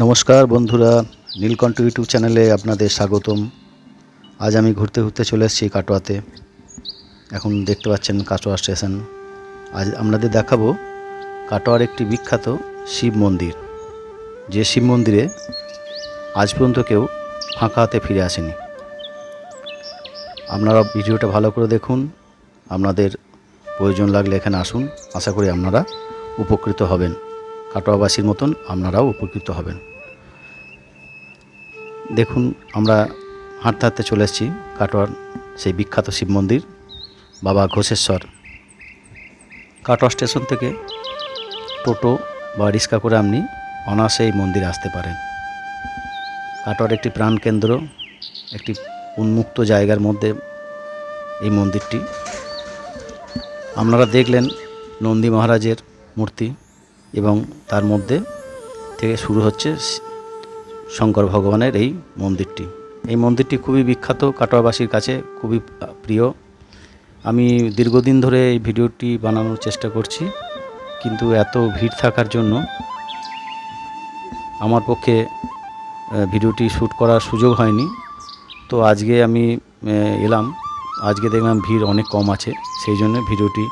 নমস্কার বন্ধুরা, নীলকণ্ঠ ইউটিউব চ্যানেলে আপনাদের স্বাগতম। আজ আমি ঘুরতে ঘুরতে চলে এসেছি কাটোয়াতে। এখন দেখতে পাচ্ছেন কাটোয়া স্টেশন। আজ আপনাদের দেখাবো কাটোয়ার একটি বিখ্যাত শিব মন্দির। যে শিব মন্দিরে আজ পর্যন্ত কেউ ফাঁকা হাতে ফিরে আসেনি। আপনারা ভিডিওটা ভালো করে দেখুন। আপনাদের প্রয়োজন লাগলে এখানে আসুন। আশা করি আপনারা উপকৃত হবেন। কাটোয়াবাসীর মতন আপনারাও উপকৃত হবেন। দেখুন, আমরা হাঁটতে হাঁটতে চলে এসেছি কাটোয়ার সেই বিখ্যাত শিব মন্দির, বাবা ঘোষেশ্বর। কাটোয়া স্টেশন থেকে টোটো বা রিক্সা করে আপনি অনায়াসে এই মন্দিরে আসতে পারেন। কাটোয়ার একটি প্রাণকেন্দ্র, একটি উন্মুক্ত জায়গার মধ্যে এই মন্দিরটি। আপনারা দেখলেন নন্দী মহারাজের মূর্তি। এবং তার মধ্যে থেকে শুরু হচ্ছে শঙ্কর ভগবানের এই মন্দিরটি। এই মন্দিরটি খুবই বিখ্যাত, কাটোয়াবাসীর কাছে খুবই প্রিয়। আমি দীর্ঘদিন ধরে এই ভিডিওটি বানানোর চেষ্টা করছি, কিন্তু এত ভিড় থাকার জন্য আমার পক্ষে ভিডিওটি শ্যুট করার সুযোগ হয়নি। তো আজকে আমি এলাম। আজকে দেখলাম ভিড় অনেক কম আছে, সেই জন্য ভিডিওটি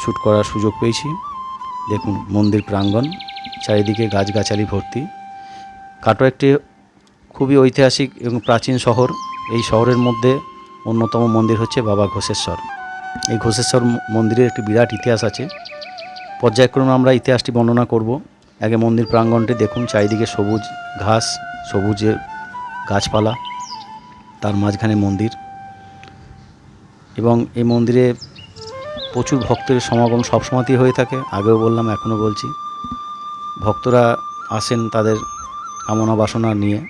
শ্যুট করার সুযোগ পেয়েছি। দেখুন, মন্দির প্রাঙ্গণ, চারিদিকে গাছগাছালি ভর্তি। কাটো একটি খুবই ঐতিহাসিক এবং প্রাচীন শহর। এই শহরের মধ্যে অন্যতম মন্দির হচ্ছে বাবা ঘোষেশ্বর। এই ঘোষেশ্বর মন্দিরের একটি বিরাট ইতিহাস আছে। পর্যায়ক্রমে আমরা ইতিহাসটি বর্ণনা করব। আগে মন্দির প্রাঙ্গণটি দেখুন, চারিদিকে সবুজ ঘাস, সবুজের গাছপালা, তার মাঝখানে মন্দির। এবং এই মন্দিরে প্রচুর ভক্তের সমাগম সবসময়তেই হয়ে থাকে। আগেও বললাম, এখনও বলছি। ভক্তরা আসেন তাদের কামনা বাসনা নিয়ে।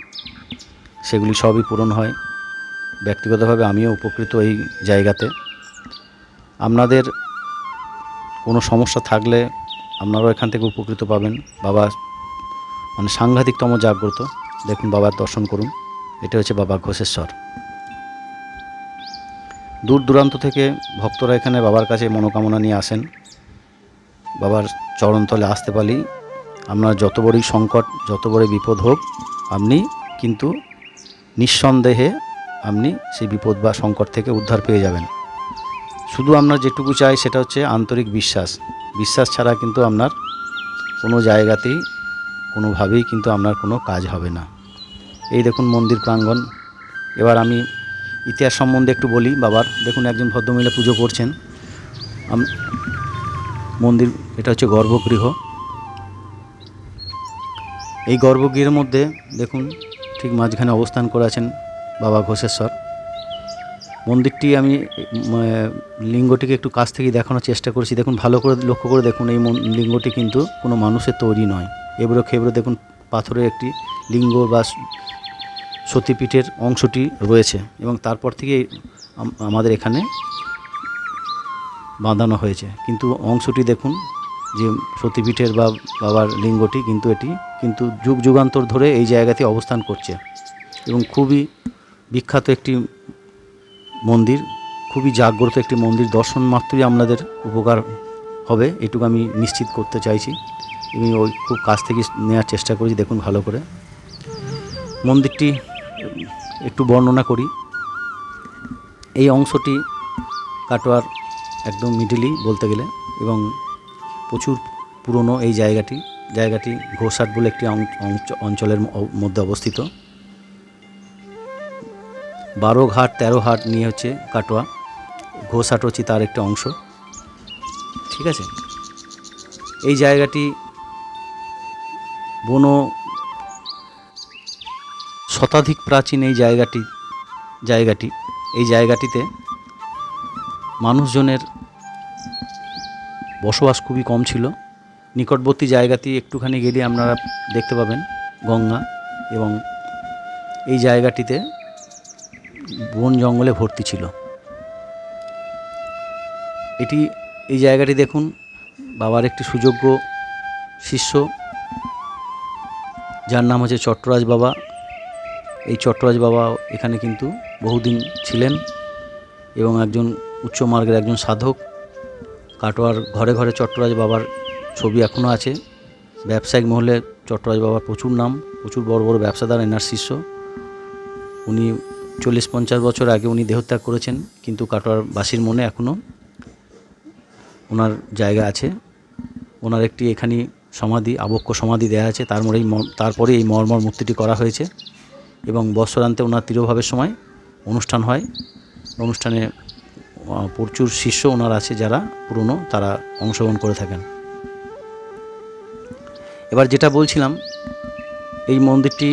সেগুলি সবই পূরণ হয়। ব্যক্তিগতভাবে আমিও উপকৃত এই জায়গাতে। আপনাদের কোনো সমস্যা থাকলে আপনারাও এখান থেকে উপকৃত পাবেন। বাবা মানে সাংঘাতিকতম জাগ্রত। দেখুন, বাবার দর্শন করুন। এটা হচ্ছে বাবা ঘোষেশ্বর। দূর দূরান্ত থেকে ভক্তরা এখানে বাবার কাছে মনোকামনা নিয়ে আসেন। বাবার চরণতলে আসতে পারি আপনার যত বড়ই সংকট, যত বড়ই বিপদ হোক, আপনি কিন্তু নিঃসন্দেহে আপনি সেই বিপদ বা সংকট থেকে উদ্ধার পেয়ে যাবেন। শুধু আপনার যেটুকু চাই সেটা হচ্ছে আন্তরিক বিশ্বাস। বিশ্বাস ছাড়া কিন্তু আপনার কোনো জায়গাতেই, কোনোভাবেই কিন্তু আপনার কোনো কাজ হবে না। এই দেখুন মন্দির প্রাঙ্গণ। এবার আমি ইতিহাস সম্বন্ধে একটু বলি, বাবার। দেখুন, একজন ভদ্রমহিলা পুজো করছেন। মন্দির, এটা হচ্ছে গর্ভগৃহ। এই গর্ভগৃহের মধ্যে, দেখুন, ঠিক মাঝখানে অবস্থান করে আছেন বাবা ঘোষেশ্বর। মন্দিরটি আমি লিঙ্গটিকে একটু কাছ থেকে দেখানোর চেষ্টা করেছি। দেখুন, ভালো করে লক্ষ্য করে দেখুন, এই লিঙ্গটি কিন্তু কোনো মানুষের তৈরি নয়। এবড়ো খেবড়ো দেখুন, পাথরের একটি লিঙ্গ বা সতীপীঠের অংশটি রয়েছে এবং তারপর থেকে আমাদের এখানে বাঁধানো হয়েছে। কিন্তু অংশটি দেখুন, যে সতীপীঠের বা বাবার লিঙ্গটি কিন্তু এটি কিন্তু যুগ যুগান্তর ধরে এই জায়গাতে অবস্থান করছে। এবং খুবই বিখ্যাত একটি মন্দির, খুবই জাগ্রত একটি মন্দির, দর্শন মাত্রই আপনাদের উপকার হবে, এটুকু আমি নিশ্চিত করতে চাইছি। এবং ওই খুব কাছ থেকে নেওয়ার চেষ্টা করেছি, দেখুন ভালো করে। মন্দিরটি একটু বর্ণনা করি। এই অংশটি কাটোয়ার একদম মিডিলই বলতে গেলে এবং প্রচুর পুরনো এই জায়গাটি। জায়গাটি ঘোষাট বলে একটি অঞ্চলের মধ্যে অবস্থিত। বারো ঘাট, তেরো হাট নিয়ে হচ্ছে কাটোয়া। ঘোষাট হচ্ছে তার একটা অংশ। ঠিক আছে? এই জায়গাটি বনো শতাধিক প্রাচীন এই জায়গাটি জায়গাটি, এই জায়গাটিতে মানুষজনের বসবাস খুবই কম ছিল। নিকটবর্তী জায়গাতে একটুখানি গেলে আপনারা দেখতে পাবেন গঙ্গা এবং এই জায়গাটিতে বন জঙ্গলে ভর্তি ছিল। এটি, এই জায়গাটি দেখুন, বাবার একটি সুযোগ্য শিষ্য, যার নাম হচ্ছে চট্টরাজ বাবা। এই চট্টরাজ বাবা এখানে কিন্তু বহুদিন ছিলেন এবং একজন উচ্চ মার্গের একজন সাধক। কাটোয়ার ঘরে ঘরে চট্টরাজ বাবার ছবি এখনও আছে। ব্যবসায়িক মহলে চট্টরাজ বাবার প্রচুর নাম, প্রচুর বড় বড় ব্যবসাদার, এনার শিষ্য। উনি চল্লিশ পঞ্চাশ বছর আগে উনি দেহত্যাগ করেছেন, কিন্তু কাটোয়ারবাসীর মনে এখনও ওনার জায়গা আছে। ওনার একটি এখানে সমাধি, আবক্ষ সমাধি দেওয়া আছে। তার মরেই তারপরে এই মর্মর মূর্তিটি করা হয়েছে। এবং বৎসরান্তে ওনার তিরোভাবের সময় অনুষ্ঠান হয়। অনুষ্ঠানে প্রচুর শিষ্য ওনার আছে যারা পুরনো, তারা অংশগ্রহণ করে থাকেন। এবার যেটা বলছিলাম, এই মন্দিরটি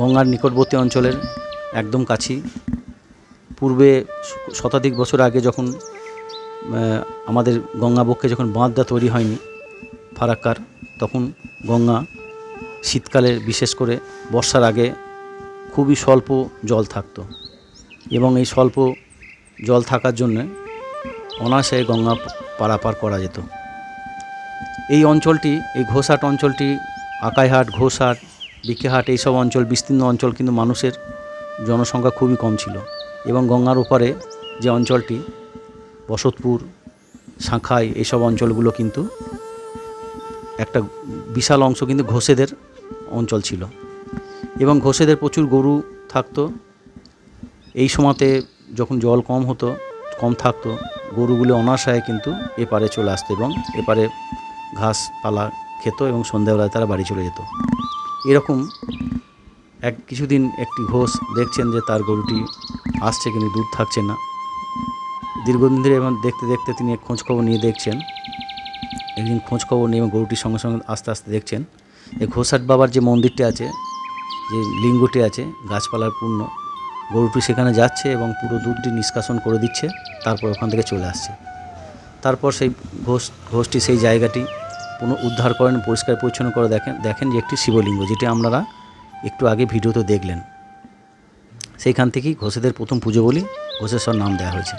গঙ্গার নিকটবর্তী অঞ্চলের একদম কাছেই। পূর্বে শতাধিক বছর আগে যখন আমাদের গঙ্গাবক্ষে যখন বাঁধটা তৈরি হয়নি, ফারাক্কার, তখন গঙ্গা শীতকালে বিশেষ করে বর্ষার আগে খুবই স্বল্প জল থাকতো। এবং এই স্বল্প জল থাকার জন্যে অনায়াসে গঙ্গা পারাপার করা যেত। এই অঞ্চলটি, এই ঘোষাট অঞ্চলটি, আকাইহাট, ঘোষাট, বিকেহাট এইসব অঞ্চল, বিস্তীর্ণ অঞ্চল কিন্তু মানুষের জনসংখ্যা খুবই কম ছিল। এবং গঙ্গার ওপারে যে অঞ্চলটি, বসতপুর শাঁখাই এইসব অঞ্চলগুলো কিন্তু একটা বিশাল অংশ কিন্তু ঘোষেদের অঞ্চল ছিল। এবং ঘোষেদের প্রচুর গরু থাকতো। এই সময়তে যখন জল কম হতো, কম থাকতো, গরুগুলো অনাশায় কিন্তু এপারে চলে আসতো এবং এপারে ঘাস পালা খেত এবং সন্ধ্যাবেলায় তারা বাড়ি চলে যেত। এরকম এক কিছুদিন একটি ঘোষ দেখছেন যে তার গরুটি আসছে কিন্তু দুধ থাকছে না। দীর্ঘদিন ধরে এবং দেখতে দেখতে তিনি খোঁজখবর নিয়ে দেখছেন। একদিন খোঁজখবর নিয়ে গরুটির সঙ্গে সঙ্গে আস্তে আস্তে দেখছেন এই ঘোষাট বাবার যে মন্দিরটি আছে, যে লিঙ্গটি আছে, গাছপালার পূর্ণ, গরুটি সেখানে যাচ্ছে এবং পুরো দুধটি নিষ্কাশন করে দিচ্ছে, তারপর ওখান থেকে চলে আসছে। তারপর সেই ঘোষ ঘোষটি সেই জায়গাটি পুনঃ উদ্ধার করেন, পরিষ্কার পরিচ্ছন্ন করে দেখেন দেখেন যে একটি শিবলিঙ্গ, যেটি আপনারা একটু আগে ভিডিওতে দেখলেন। সেইখান থেকেই ঘোষেদের প্রথম পুজো বলি ঘোষেশ্বর নাম দেওয়া হয়েছে।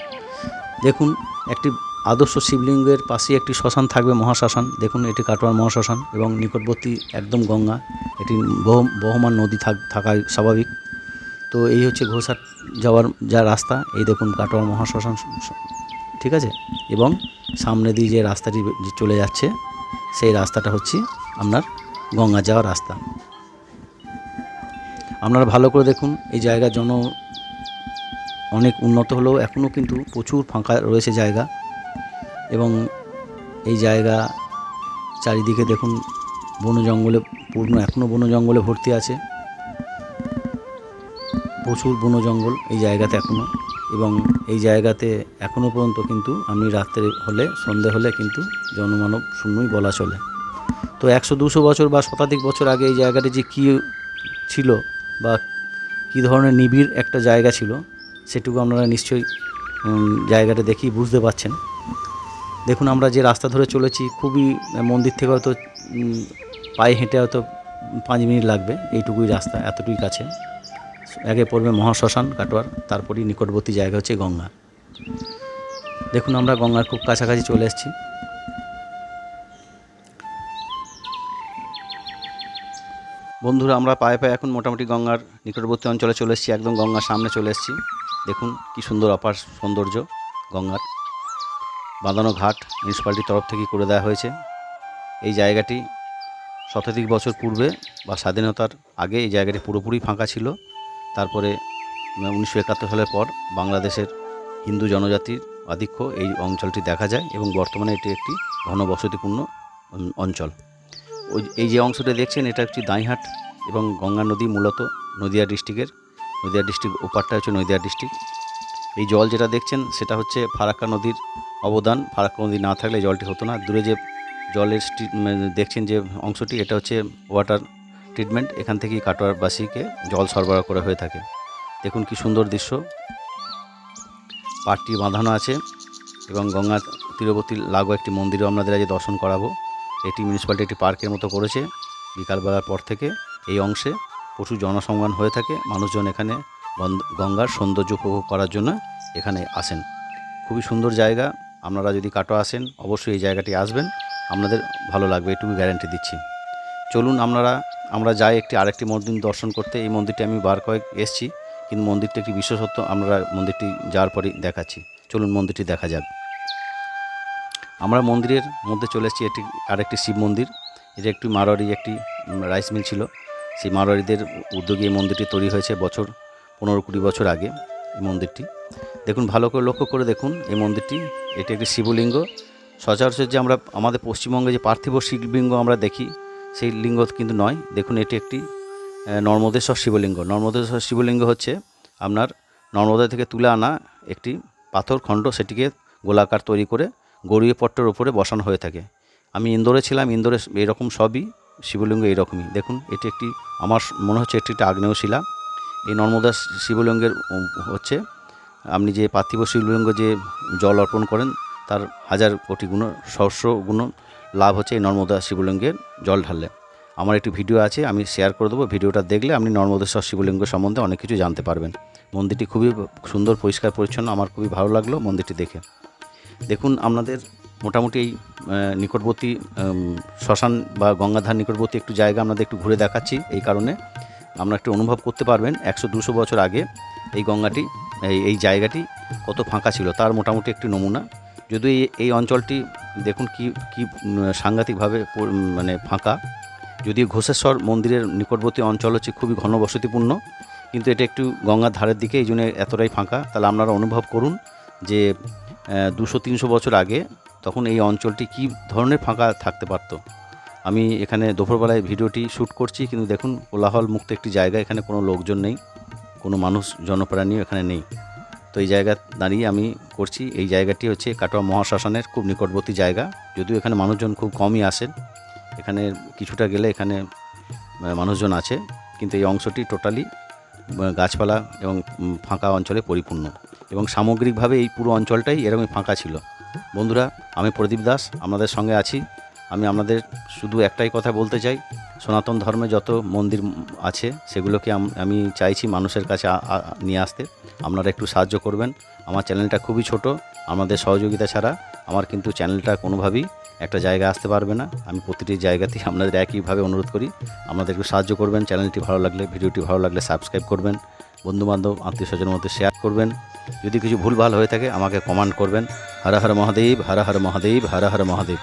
দেখুন, একটি আদর্শ শিবলিঙ্গের পাশেই একটি শ্মশান থাকবে মহাশ্মশান। দেখুন, এটি কাটোয়ার মহাশ্মশান এবং নিকটবর্তী একদম গঙ্গা। এটি বহ, বহমান নদী থাক, থাকাই স্বাভাবিক। তো এই হচ্ছে ঘোষাট যাওয়ার যা রাস্তা, এই দেখুন কাটোয়ার মহাশ্মশান। ঠিক আছে? এবং সামনে দিয়ে যে রাস্তাটি চলে যাচ্ছে, সেই রাস্তাটা হচ্ছে আপনার গঙ্গা যাওয়ার রাস্তা। আপনারা ভালো করে দেখুন, এই জায়গার জন্য অনেক উন্নত হলেও এখনও কিন্তু প্রচুর ফাঁকা রয়েছে জায়গা। এবং এই জায়গা চারিদিকে দেখুন বন জঙ্গলে পূর্ণ এখনও বন জঙ্গলে ভর্তি আছে। প্রচুর বন জঙ্গল এই জায়গাতে এখনও এবং এই জায়গাতে এখনও পর্যন্ত কিন্তু আপনি রাত্রে হলে, সন্ধে হলে কিন্তু জনমানব শূন্যই বলা চলে। তো একশো দুশো বছর বা শতাধিক বছর আগে এই জায়গাটি যে কী ছিল বা কী ধরনের নিবিড় একটা জায়গা ছিল, সেটুকু আপনারা নিশ্চয়ই জায়গাটা দেখেই বুঝতে পারছেন। দেখুন, আমরা যে রাস্তা ধরে চলেছি, খুবই মন্দির থেকে হয়তো পায়ে হেঁটে হয়তো পাঁচ মিনিট লাগবে এইটুকুই রাস্তা, এতটুকুই কাছে। আগে পড়বে মহাশ্মশান কাটোয়ার, তারপরই নিকটবর্তী জায়গা হচ্ছে গঙ্গা। দেখুন, আমরা গঙ্গার খুব কাছাকাছি চলে এসেছি। বন্ধুরা, আমরা পায়ে পায়ে এখন মোটামুটি গঙ্গার নিকটবর্তী অঞ্চলে চলে এসেছি, একদম গঙ্গার সামনে চলে এসেছি। দেখুন, কি সুন্দর অপার সৌন্দর্য গঙ্গার। বাঁধানো ঘাট মিউনিসিপ্যালিটির তরফ থেকে করে দেওয়া হয়েছে। এই জায়গাটি শতাধিক বছর পূর্বে বা স্বাধীনতার আগে এই জায়গাটি পুরোপুরি ফাঁকা ছিল। তারপরে উনিশশো একাত্তর সালের পর বাংলাদেশের হিন্দু জনজাতির আধিক্য এই অঞ্চলটি দেখা যায় এবং বর্তমানে এটি একটি ঘনবসতিপূর্ণ অঞ্চল। ওই এই যে অংশটি দেখছেন, এটা হচ্ছে দাঁইহাট এবং গঙ্গা নদী মূলত নদিয়া ডিস্ট্রিক্টের। নদিয়া ডিস্ট্রিক্ট ওপারটা হচ্ছে নদিয়া ডিস্ট্রিক্ট। এই জল যেটা দেখছেন, সেটা হচ্ছে ফারাক্কা নদীর অবদান। ফারাক্কা নদী না থাকলে জলটি হতো না। দূরে যে জলের স্ট্রি- দেখছেন যে অংশটি, এটা হচ্ছে ওয়াটার ট্রিটমেন্ট। এখান থেকেই কাটোয়ারবাসীকে জল সরবরাহ করা হয়ে থাকে। দেখুন কি সুন্দর দৃশ্য। পাটটি বাঁধানো আছে এবং গঙ্গা তীরবর্তী লাগো একটি মন্দিরও আপনাদের আজ দর্শন করাবো। এটি মিউনিসিপ্যালিটি একটি পার্কের মতো করেছে। বিকালবেলার পর থেকে এই অংশে প্রচুর জনসংবাদ হয়ে থাকে। মানুষজন এখানে গঙ্গার সৌন্দর্য উপভোগ করার জন্য এখানে আসেন। খুবই সুন্দর জায়গা। আপনারা যদি কাটো আসেন, অবশ্যই এই জায়গাটি আসবেন। আপনাদের ভালো লাগবে, এটুকু গ্যারান্টি দিচ্ছি। চলুন আপনারা, আমরা যাই একটি, আরেকটি মন্দির দর্শন করতে। এই মন্দিরটি আমি বার কয়েক এসেছি, কিন্তু মন্দিরটি একটি বিশেষত্ব। আমরা মন্দিরটি যাওয়ার পরই দেখাচ্ছি। চলুন মন্দিরটি দেখা যাক। আমরা মন্দিরের মধ্যে চলে এসেছি এটি আরেকটি শিব মন্দির। এটা একটি মারোয়ারি, একটি রাইস মিল ছিল। সেই মারোয়ারিদের উদ্যোগে এই মন্দিরটি তৈরি হয়েছে বছর পনেরো কুড়ি বছর আগে এই মন্দিরটি। দেখুন, ভালো করে লক্ষ্য করে দেখুন এই মন্দিরটি। এটি একটি শিবলিঙ্গ। সচরাচর যে আমরা, আমাদের পশ্চিমবঙ্গে যে পার্থিব শিবলিঙ্গ আমরা দেখি, সেই লিঙ্গ কিন্তু নয়। দেখুন, এটি একটি নর্মদেশ্বর শিবলিঙ্গ। নর্মদেশ্বর শিবলিঙ্গ হচ্ছে আপনার নর্মদা থেকে তুলে আনা একটি পাথর খণ্ড। সেটিকে গোলাকার তৈরি করে গড়িয়ে পট্টের ওপরে বসানো হয়ে থাকে। আমি ইন্দোরে ছিলাম, ইন্দোরে এরকম সবই, শিবলিঙ্গ এরকমই দেখুন, এটি একটি, আমার মনে হচ্ছে এটি একটি আগ্নেয় শিলা। এই নর্মদা শিবলিঙ্গের হচ্ছে, আপনি যে পার্থিব শিবলিঙ্গ যে জল অর্পণ করেন, তার হাজার কোটি গুণ, সহস্র গুণ লাভ হচ্ছে এই নর্মদা শিবলিঙ্গের জল ঢাললে আমার একটি ভিডিও আছে, আমি শেয়ার করে দেবো। ভিডিওটা দেখলে আপনি নর্মদেশ্বর শিবলিঙ্গ সম্বন্ধে অনেক কিছু জানতে পারবেন। মন্দিরটি খুবই সুন্দর, পরিষ্কার, পরিচ্ছন্ন, আমার খুবই ভালো লাগল মন্দিরটি দেখে। দেখুন, আপনাদের মোটামুটি এই নিকটবর্তী শ্মশান বা গঙ্গাধার নিকটবর্তী একটু জায়গা আপনাদের একটু ঘুরে দেখাচ্ছি এই কারণে। আপনারা একটু অনুভব করতে পারবেন একশো দুশো বছর আগে এই গঙ্গাটি, এই এই জায়গাটি কত ফাঁকা ছিল, তার মোটামুটি একটি নমুনা। যদিও এই অঞ্চলটি দেখুন কি কি সাংঘাতিকভাবে মানে ফাঁকা। যদিও ঘোষেশ্বর মন্দিরের নিকটবর্তী অঞ্চল হচ্ছে খুবই ঘনবসতিপূর্ণ, কিন্তু এটা একটু গঙ্গার ধারের দিকে এই জন্য এতটাই ফাঁকা। তাহলে আপনারা অনুভব করুন যে দুশো তিনশো বছর আগে তখন এই অঞ্চলটি কী ধরনের ফাঁকা থাকতে পারত। আমি এখানে দুপুরবেলায় ভিডিওটি শ্যুট করছি, কিন্তু দেখুন, কোলাহল মুক্ত একটি জায়গা, এখানে কোনো লোকজন নেই, কোনো মানুষ, জনপ্রাণীও এখানে নেই। তো এই জায়গা দাঁড়িয়ে আমি করছি, এই জায়গাটি হচ্ছে কাটোয়া মহাশ্মশানের খুব নিকটবর্তী জায়গা। যদিও এখানে মানুষজন খুব কমই আসেন, এখানে কিছুটা গেলে এখানে মানুষজন আছে, কিন্তু এই অংশটি টোটালি গাছপালা এবং ফাঁকা অঞ্চলে পরিপূর্ণ। এবং সামগ্রিকভাবে এই পুরো অঞ্চলটাই এরকমই ফাঁকা ছিল। বন্ধুরা, আমি প্রদীপ দাস, আপনাদের সঙ্গে আছি। আমি আপনাদের শুধু একটাই কথা বলতে চাই। সনাতন ধর্মে যত মন্দির আছে, সেগুলোকে আমি চাইছি মানুষের কাছে নিয়ে আসতে। আপনারা একটু সাহায্য করবেন। আমার চ্যানেলটা খুবই ছোট, আমাদের সহযোগিতা ছাড়া আমার কিন্তু চ্যানেলটা কোনোভাবেই একটা জায়গা আসতে পারবে না। আমি প্রতিটি জায়গাতেই আপনাদের একইভাবে অনুরোধ করি। আপনাদের একটু সাহায্য করবেন, চ্যানেলটি ভালো লাগলে, ভিডিওটি ভালো লাগলে সাবস্ক্রাইব করবেন। বন্ধুবান্ধব আত্মীয় স্বজনের মধ্যে শেয়ার করবেন। যদি কিছু ভুলভাল হয়ে থাকে, আমাকে কমান্ড করবেন। হর হর মহাদেব, হর হর মহাদেব, হর হর মহাদেব।